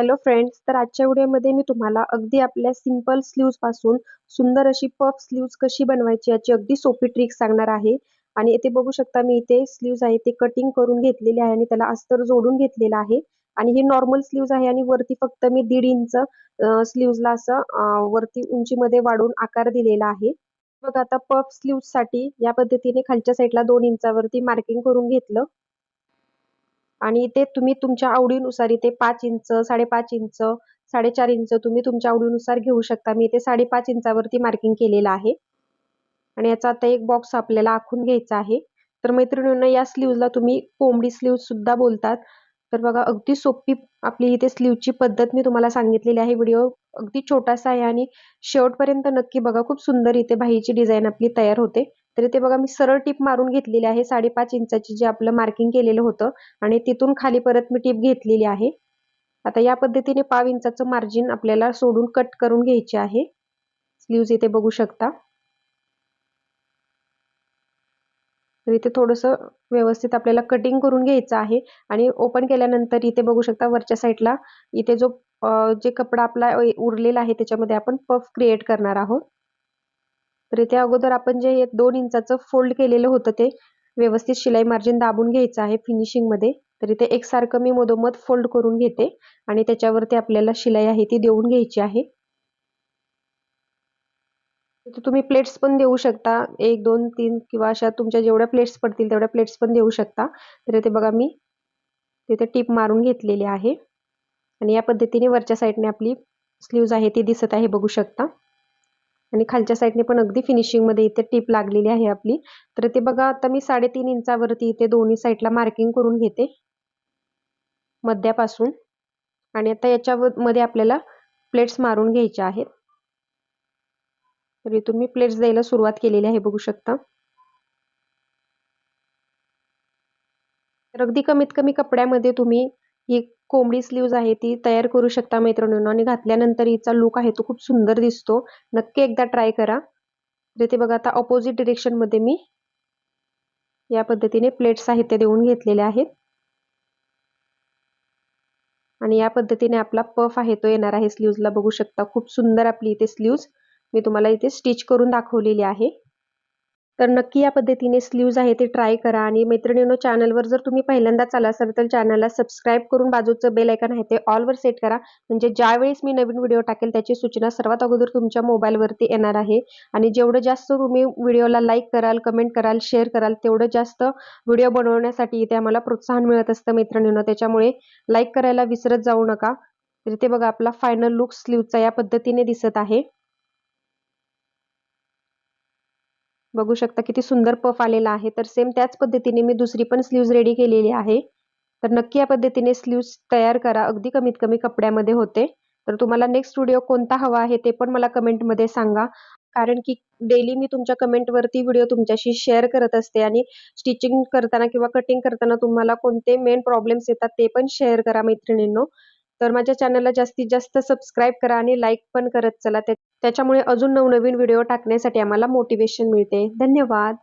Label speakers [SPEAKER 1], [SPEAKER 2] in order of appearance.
[SPEAKER 1] Hello friends तर आजच्या व्हिडिओमध्ये मी तुम्हाला अगदी आपल्या सिंपल स्लीव्जपासून सुंदर अशी पफ स्लीव्ज कशी बनवायची याची अगदी सोपी ट्रिक सांगणार आहे. आणि इथे बघू शकता मी इथे स्लीव्ज आहे ते कटिंग करून घेतलेले आहे आणि त्याला अस्तर जोडून घेतलेला आहे. आणि हे नॉर्मल स्लीव्ज आहे आणि वरती फक्त मी दीड इंच स्लीव्जला असं वरती उंचीमध्ये वाढून आकार दिलेला आहे. बघ आता पफ स्लीव्जसाठी या पद्धतीने खालच्या साईडला दोन इंचावरती मार्किंग करून घेतलं. आणि इथे तुम्ही तुमच्या आवडीनुसार इथे पाच इंच साडेपाच इंच साडेचार इंच तुम्ही तुमच्या आवडीनुसार घेऊ शकता. मी इथे साडेपाच इंचावरती मार्किंग केलेलं आहे. आणि याचा आता एक बॉक्स आपल्याला आखून घ्यायचा आहे. तर मैत्रिणींना या स्लीवला तुम्ही कोंबडी स्लीव सुद्धा बोलतात. तर बघा अगदी सोपी आपली इथे स्लीवची पद्धत मी तुम्हाला सांगितलेली आहे. व्हिडिओ अगदी छोटासा आहे आणि शेवटपर्यंत नक्की बघा. खूप सुंदर इथे बाहीची डिझाईन आपली तयार होते. तर इथे बघा मी सरळ टीप मारून घेतलेली आहे. साडेपाच इंचाची जे आपलं मार्किंग केलेलं होतं आणि तिथून खाली परत मी टीप घेतलेली आहे. आता या पद्धतीने पाव इंचाचं मार्जिन आपल्याला सोडून कट करून घ्यायचे आहे. स्लीव्ज इथे बघू शकता. तर इथे थोडंसं व्यवस्थित आपल्याला कटिंग करून घ्यायचं आहे आणि ओपन केल्यानंतर इथे बघू शकता वरच्या साईडला इथे जो जे कपडा आपला उरलेला आहे त्याच्यामध्ये आपण पफ क्रिएट करणार आहोत. तर इथे अगोदर आपण जे दोन इंचाचं फोल्ड केलेलं होतं ते व्यवस्थित शिलाई मार्जिन दाबून घ्यायचं आहे फिनिशिंगमध्ये तर इथे एकसारखं मी मधोमध फोल्ड करून घेते आणि त्याच्यावरती आपल्याला शिलाई आहे ती देऊन घ्यायची आहे. तुम्ही प्लेट्स पण देऊ शकता. एक दोन तीन किंवा अशा तुमच्या जेवढ्या प्लेट्स पडतील तेवढ्या प्लेट्स पण देऊ शकता. तर इथे बघा मी तिथे टीप मारून घेतलेली आहे. आणि या पद्धतीने वरच्या साईडने आपली स्लीव्ज आहे ती दिसत आहे बघू शकता. आणि खालच्या साईडने पण अगदी फिनिशिंगमध्ये इथे टिप लागलेली आहे आपली. तर ते बघा आता मी साडेतीन इंचावरती इथे दोन्ही साईडला मार्किंग करून घेते. मध्यापासून. आणि आता याच्यामध्ये आपल्याला प्लेट्स मारून घ्यायच्या आहेत. तर इथून मी प्लेट्स द्यायला सुरुवात केलेली आहे बघू शकता. तर अगदी कमीत कमी कपड्यामध्ये तुम्ही ही कोंबडी स्लीव्ज आहे ती तयार करू शकता मैत्रिणींनो. आणि घातल्यानंतर हिचा लुक आहे तो खूप सुंदर दिसतो. नक्की एकदा ट्राय करा. ते बघा आता ऑपोजिट डिरेक्शनमध्ये मी या पद्धतीने प्लेट्स आहेत ते देऊन घेतलेले आहेत. आणि या पद्धतीने आपला पफ आहे तो येणार आहे स्लीव्जला बघू शकता खूप सुंदर आपली इथे स्लीव्ज मी तुम्हाला इथे स्टिच करून दाखवलेली आहे. तर नक्की या पद्धतीने स्लीव्ज आहे ते ट्राय करा. आणि मैत्रिणींनो चॅनलवर जर तुम्ही पहिल्यांदाच आला असाल तर चॅनलला सबस्क्राईब करून बाजूचं बेल आयकन आहे ते ऑलवर सेट करा. म्हणजे ज्यावेळेस मी नवीन व्हिडिओ टाकेल त्याची सूचना सर्वात अगोदर तुमच्या मोबाईलवरती येणार आहे. आणि जेवढं जास्त तुम्ही व्हिडिओला लाईक कराल कमेंट कराल शेअर कराल तेवढं जास्त व्हिडिओ बनवण्यासाठी इथे आम्हाला प्रोत्साहन मिळत असतं मैत्रिणींनो. त्याच्यामुळे लाईक करायला विसरत जाऊ नका. तर इथे बघा आपला फायनल लुक स्लीवचा या पद्धतीने दिसत आहे. बघू शकता किती सुंदर पफ आलेला आहे. तर सेम त्याच पद्धतीने मी दुसरी पण स्लीव्ज रेडी केलेली आहे. तर नक्की या पद्धतीने स्लीव्ज तयार करा. अगदी कमीत कमी कपड्यामध्ये होते. तर तुम्हाला नेक्स्ट व्हिडिओ कोणता हवा आहे ते पण मला कमेंटमध्ये सांगा. कारण की डेली मी तुमच्या कमेंटवरती व्हिडिओ तुमच्याशी शेअर करत असते आणि स्टिचिंग करताना किंवा कटिंग करताना तुम्हाला कोणते मेन प्रॉब्लेम्स येतात ते पण शेअर करा मैत्रिणींनो. तर माझ्या चॅनलला जास्तीत जास्त सबस्क्राईब करा आणि लाईक पण करत चला. त्याच्यामुळे अजून नवनवीन व्हिडिओ टाकण्यासाठी आम्हाला मोटिवेशन मिळते. धन्यवाद.